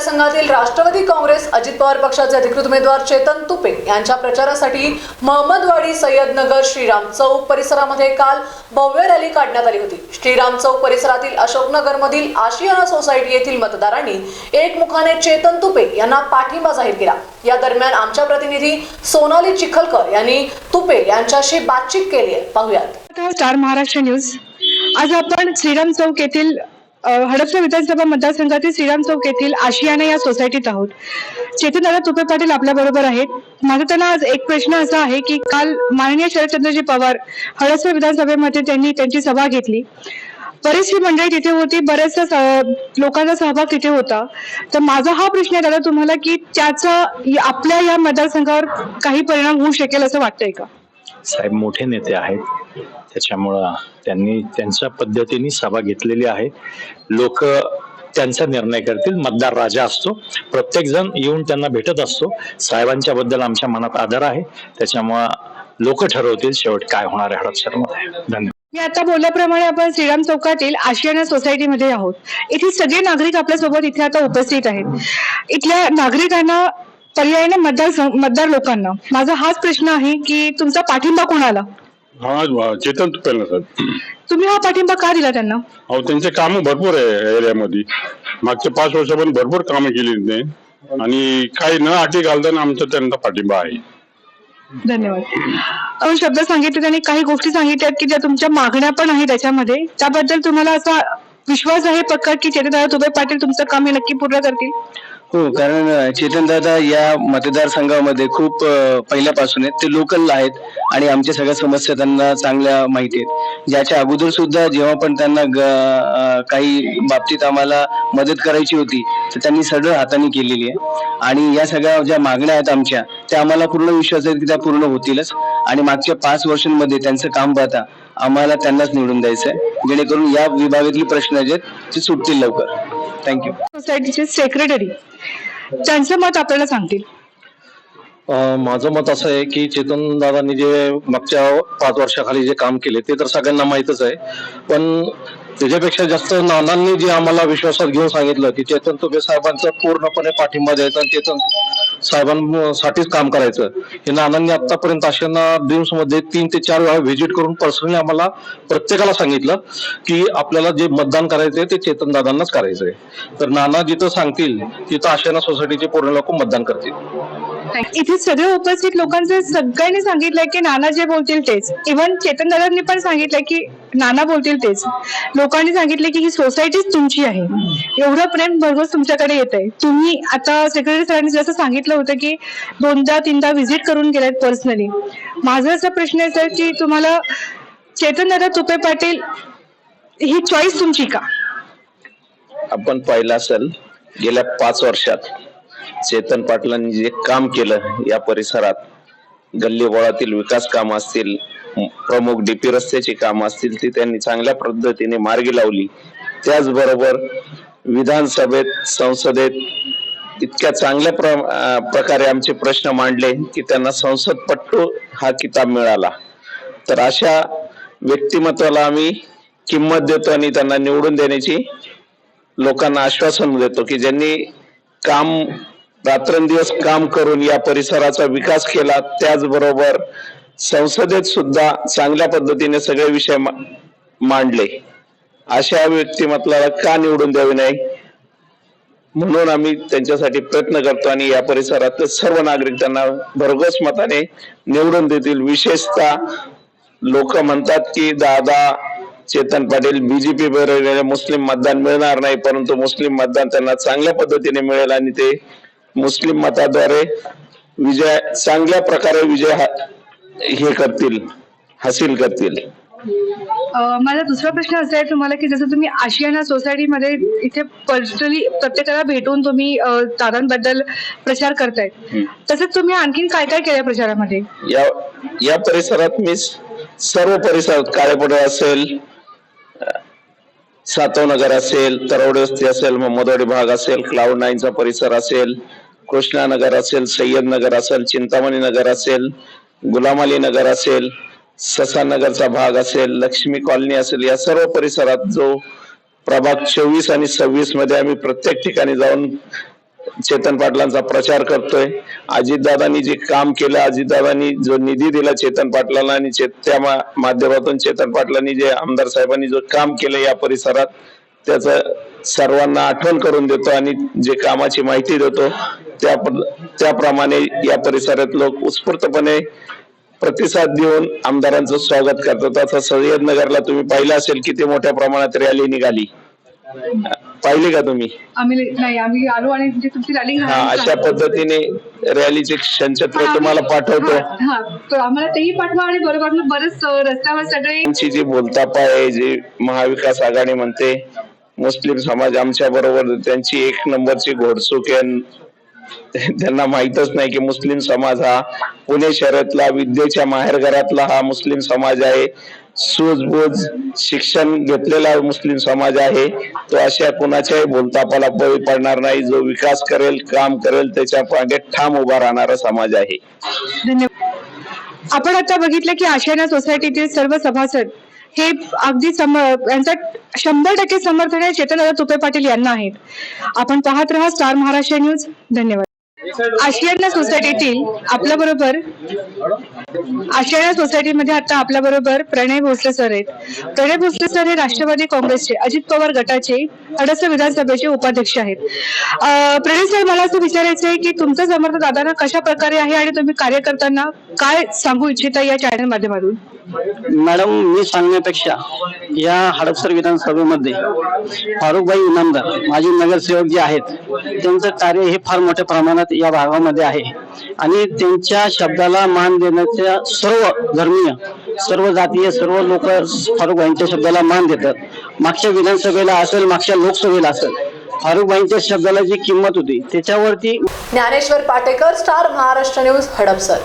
मतदारसंघातील राष्ट्रवादी काँग्रेस अजित पवार पक्षाचे अधिकृत उमेदवार चेतन तुपे यांच्या प्रचारासाठी महम्मदवाडी सय्यदनगर श्रीराम चौक परिसरामध्ये काल भव्य रॅली काढण्यात आली होती. श्रीराम चौक परिसरातील अशोकनगरमधील आशियाना सोसायटी येथील मतदारांनी एकमुखाने चेतन तुपे यांना पाठिंबा जाहीर केला. या दरम्यान आमच्या प्रतिनिधी सोनाली चिखलकर यांनी तुपे यांच्याशी बातचीत केली आहे. पाहुयात. Star Maharashtra News. आज आपण श्रीराम चौक येथील हडपसर विधानसभा मतदारसंघातील श्रीराम चौक येथील आशियाना या सोसायटीत आहोत. चेतनदादा तुपे पाटील आपल्या बरोबर आहेत. माझा त्यांना आज एक प्रश्न असा आहे की काल माननीय शरदचंद्रजी पवार हडपसर विधानसभेमध्ये त्यांनी त्यांची सभा घेतली. बरीचशी मंडळी तिथे होती बऱ्याचशा स- लोकांचा सहभाग तिथे होता. तर माझा हा प्रश्न आहे दादा तुम्हाला की त्याचा आपल्या या मतदारसंघावर काही परिणाम होऊ शकेल असं वाटतंय का? साहेब मोठे नेते आहेत. त्याच्यामुळं त्यांनी त्यांच्या पद्धतीने सभा घेतलेली आहे. लोक त्यांचा निर्णय करतील. मतदार राजा असतो. प्रत्येक जण येऊन त्यांना भेटत असतो. साहेबांच्या बद्दल आमच्या मनात आदर आहे. त्याच्यामुळं लोक ठरवतील शेवट काय होणार आहे हडपसरमध्ये धन्यवाद. मी आता बोलल्याप्रमाणे आपण श्रीराम चौकातील आशियाना सोसायटीमध्ये आहोत. येथील सगळे नागरिक आपल्यासोबत इथे आता उपस्थित आहेत. इथल्या नागरिकांना पर्यायाने मतदार सं- मतदार लोकांना. माझा हाच प्रश्न आहे की तुमचा पाठिंबा कोणाला? हा चेतन तुपेल सर तुम्ही हा पाठिंबा का दिला त्यांना? अहो त्यांचे काम भरपूर आहे एरियामध्ये. मागच्या पाच वर्षापर्यंत भरपूर कामं केली त्यांनी. आणि काही न अटी घालताना आमचा त्यांचा पाठिंबा आहे. धन्यवाद. शब्द सांगितले त्यांनी काही गोष्टी सांगितल्यात की ज्या तुमच्या मागण्या पण आहेत त्याच्यामध्ये. त्याबद्दल तुम्हाला असा विश्वास आहे पक्का की चेतनदादा तुबे पाटील तुमचं काम हे नक्की पूर्ण करतील? हो कारण चेतन दादा या मतदारसंघामध्ये खूप अ, पहिल्यापासून आहेत. ते लोकल आहेत आणि आमच्या सगळ्या समस्या त्यांना चांगल्या माहिती आहेत. ज्याच्या अगोदर सुद्धा जेव्हा पण त्यांना ग- अ, काही बाबतीत आम्हाला मदत करायची होती तर त्यांनी सरळ हाताने केलेली आहे. आणि या सगळ्या ज्या मागण्या आहेत आमच्या त्या आम्हाला पूर्ण विश्वास आहे की त्या पूर्ण होतीलच. आणि मागच्या पाच वर्षांमध्ये त्यांचं काम पाहता आम्हाला त्यांनाच निवडून द्यायचं आहे जेणेकरून या विभागातील प्रश्न जे आहेत ते सुटतील लवकर. थँक्यू सोसायटीचे सेक्रेटरी त्यांचं मत आपल्याला सांगतील. अं, माझं मत असं आहे की चेतन दादांनी जे मागच्या पाच वर्षाखाली जे काम केले ते तर सगळ्यांना माहीतच आहे. पण त्याच्यापेक्षा जास्त नानांनी जे आम्हाला विश्वासात घेऊन सांगितलं की चेतन तुबे साहेबांचा पूर्णपणे पाठिंबा द्यायचा आणि चेतन साहेबांसाठीच काम करायचं. हे नानांनी आतापर्यंत अशांना ड्रीम्समध्ये तीन ते चार वेळा व्हिजिट करून पर्सनली आम्हाला प्रत्येकाला सांगितलं की आपल्याला जे मतदान करायचंय ते चेतन दादांनाच करायचंय. तर नाना जिथं सांगतील तिथं आशाना सोसायटीचे पूर्ण लोक मतदान करतील. इथे सगळे उपस्थित लोकांचे सगळ्यांनी सांगितलंय की नाना जे बोलतील तेच. इव्हन चेतन दादांनी पण सांगितलंय की नाना बोलतील तेच. लोकांनी सांगितले की ही सोसायटीच तुमची आहे. एवढं प्रेम भरघोस तुमच्याकडे येत आहे तुम्ही आता सेक्रेटरी सरांनी जसं सांगितलं होतं की दोनदा तीनदा व्हिजिट करून गेलेत पर्सनली माझा असा प्रश्न आहे सर की तुम्हाला चेतन दादा तुपे पाटील ही चॉईस तुमची का? आपण पाहिलं असेल गेल्या पाच वर्षात चेतन पाटलांनी जे काम केलं या परिसरात गल्लीबोळातील विकास काम असतील प्रमुख डीपी रस्त्याची काम असतील ती त्यांनी चांगल्या पद्धतीने मार्गी लावली. त्याचबरोबर विधानसभेत संसदेत इतक्या चांगल्या प्र प्रकारे आमचे प्रश्न मांडले की त्यांना संसदपट्टू हा किताब मिळाला. तर अशा व्यक्तिमत्वाला आम्ही किंमत देतो आणि त्यांना निवडून देण्याची लोकांना आश्वासन देतो की ज्यांनी काम रात्रंदिवस काम करून या परिसराचा विकास केला. त्याचबरोबर संसदेत सुद्धा चांगल्या पद्धतीने सगळे विषय मांडले. अशा व्यक्तिमत्वाला का निवडून द्यावे नाही? म्हणून आम्ही त्यांच्यासाठी प्रयत्न करतो आणि या परिसरातले सर्व नागरिक त्यांना भरघोस मताने निवडून देतील. विशेषतः लोक म्हणतात की दादा चेतन पाटील बीजेपी बरोबर मुस्लिम मतदान मिळणार नाही परंतु मुस्लिम मतदान त्यांना चांगल्या पद्धतीने मिळेल आणि ते मुस्लिम मताद्वारे विजय चांगल्या प्रकारे विजय हा- करतील हासिल करतील. माझा दुसरा प्रश्न असा आहे तुम्हाला की जसं तुम्ही आशियाना सोसायटीमध्ये इथे पर्सनली प्रत्येकाला भेटून तुम्ही अं, दादांबद्दल प्रचार करतायत तसंच तुम्ही आणखीन काय काय केलंय प्रचारामध्ये? या या परिसरात मी सर्व परिसरात काळेपडे असेल सातवनगर असेल तरवडे वस्ती असेल मोहम्मदवाडी भाग असेल क्लाउड नाईनचा परिसर असेल कृष्णानगर असेल सय्यद नगर असेल चिंतामणी नगर असेल गुलाम अली नगर असेल ससा नगरचा भाग असेल लक्ष्मी कॉलनी असेल या सर्व परिसरात जो प्रभाग चोवीस आणि सव्वीसमध्ये आम्ही प्रत्येक ठिकाणी जाऊन चेतन पाटलांचा प्रचार करतोय. अजितदादांनी जे काम केलं अजितदादांनी जो निधी दिला चेतन पाटलांना आणि त्या माध्यमातून चेतन पाटलांनी जे आमदार साहेबांनी जो काम केलं या परिसरात त्याचं सर्वांना आठवण करून देतो आणि जे कामाची माहिती देतो त्या त्याप्रमाणे या परिसरात लोक उत्स्फूर्तपणे प्रतिसाद देऊन आमदारांचं स्वागत करतात. असं सय्यदनगरला तुम्ही पाहिलं असेल किती मोठ्या प्रमाणात रॅली निघाली. पाहिली का तुम्ही? आम्ही नाही आम्ही आलो आणि म्हणजे तुमची रॅली हा अशा पद्धतीने रॅलीचे क्षणचित्र तुम्हाला पाठवतो. हा तर आम्हाला तेही पाठवा आणि बरोबर बरेच रस्त्यावर सगळे त्यांची जी बोलतापा आहे जी महाविकास आघाडी म्हणते मुस्लिम समाज आमच्या बरोबर त्यांची एक नंबरची घोडचूक आहे. त्यांना माहीतच नाही की मुस्लिम समाज हा पुणे शहरातला विद्येच्या माहेरघरातला हा मुस्लिम समाज आहे. सूझबूझ शिक्षण घेतलेला मुस्लिम समाज आहे. तो अशा कुणाच्याही बोलतापाला बळी पडणार नाही. जो विकास करेल काम करेल त्याच्यामागे ठाम उभा राहणारा समाज आहे. धन्यवाद. आपण आता बघितलं की आशियाना सोसायटीतील सर्व सभासद हे अगदी सम यांचा शंभर टक्के समर्थन आहे. चेतनदादा तुपे पाटील यांना आहेत. आपण पाहत राहा स्टार महाराष्ट्र न्यूज धन्यवाद. आशियाना सोसायटीतील आपल्या बरोबर आशियाना सोसायटीमध्ये आता आपल्या बरोबर प्रणय भोसले सर आहेत. प्रणय भोसले सर हे राष्ट्रवादी काँग्रेसचे अजित पवार गटाचे अडस विधानसभेचे उपाध्यक्ष आहेत. प्रणय सर मला असं विचारायचं आहे की तुमचं समर्थन दादांना कशा प्रकारे आहे आणि तुम्ही कार्यकर्त्यांना काय सांगू इच्छिता या चॅनल माध्यमातून? मॅडम मी सांगण्यापेक्षा या हडपसर विधानसभेमध्ये फारुखभाई इनामदार माजी नगरसेवक जे आहेत त्यांचं कार्य हे फार मोठ्या प्रमाणात या भागामध्ये आहे. आणि त्यांच्या शब्दाला मान देण्याच्या सर्व धर्मीय सर्व जातीय सर्व लोक फारुखभाईंच्या शब्दाला मान देतात. मागच्या विधानसभेला असेल मागच्या लोकसभेला असेल फारुखभाईंच्या शब्दाला जी किंमत होती त्याच्यावरती ज्ञानेश्वर पाटेकर स्टार महाराष्ट्र न्यूज हडपसर.